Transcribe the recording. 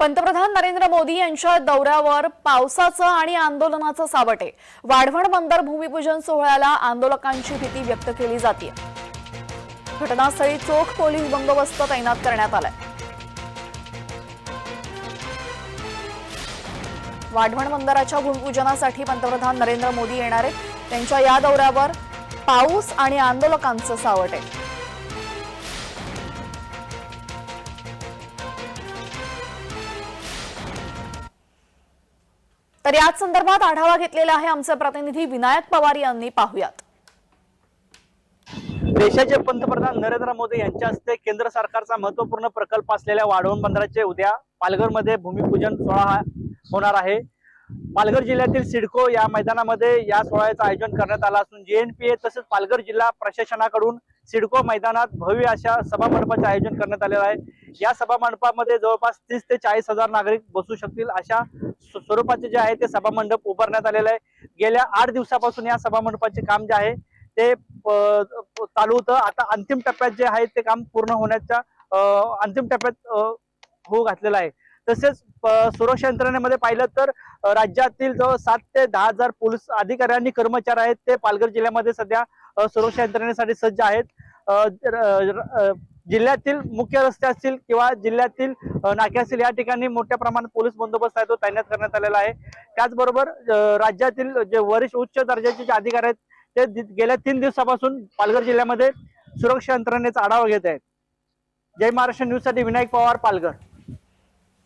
पंतप्रधान नरेंद्र मोदी यांच्या दौऱ्यावर पावसाचं आणि आंदोलनाचं सावटे. वाढवण बंदर भूमिपूजन सोहळ्याला आंदोलकांची भीती व्यक्त केली जाते घटनास्थळी चोख पोलीस बंदोबस्त तैनात करण्यात आलाय. वाढवण बंदराच्या भूमिपूजनासाठी पंतप्रधान नरेंद्र मोदी येणार. आहेत त्यांच्या या दौऱ्यावर पाऊस आणि आंदोलकांचं सावट. आहे तर याच संदर्भात आढावा घेतलेला आहे आमचे प्रतिनिधी विनायक पवार यांनी. पाहूयात. देशाचे पंतप्रधान नरेंद्र मोदी यांच्या हस्ते केंद्र सरकारचा महत्त्वपूर्ण प्रकल्प असलेल्या वाढवण बंदराचे उद्या पालघरमध्ये भूमिपूजन सोहळा होणार आहे. पालघर जिल्ह्यातील सिडको या मैदानामध्ये या सोहळ्याचं आयोजन करण्यात आलं असून जेएनपीए तसेच पालघर जिल्हा प्रशासनाकडून सिडको मैदानात भव्य अशा सभामंडपाचे आयोजन करण्यात आलेलं आहे. या सभामंडपामध्ये जवळपास तीस ते चाळीस हजार नागरिक बसू शकतील अशा स्वरूपाचे जे आहे ते सभामंडप उभारण्यात आलेलं आहे. गेल्या आठ दिवसापासून या सभामंडपाचे काम जे आहे ते चालू होतं. आता अंतिम टप्प्यात जे आहे ते काम पूर्ण होण्याच्या अंतिम टप्प्यात होऊ घातलेलं आहे. तसेच सुरक्षा यंत्रणेमध्ये पाहिलं तर राज्यातील जवळ सात ते दहा हजार पोलीस अधिकारी आणि कर्मचारी आहेत. ते पालघर जिल्ह्यामध्ये सध्या सुरक्षा यंत्रणेसाठी सज्ज आहेत. र- जिल्ह्यातील मुख्य रस्ते असतील किंवा जिल्ह्यातील नाके असतील या ठिकाणी मोठ्या प्रमाणात पोलीस बंदोबस्त आहे तो तैनात करण्यात आलेला आहे. त्याचबरोबर राज्यातील जे वरिष्ठ उच्च दर्जाचे जे अधिकारी आहेत ते दि- गेल्या तीन दिवसापासून पालघर जिल्ह्यामध्ये सुरक्षा यंत्रणेचा आढावा घेत आहेत. जय महाराष्ट्र न्यूजसाठी विनायक पवार पालघर.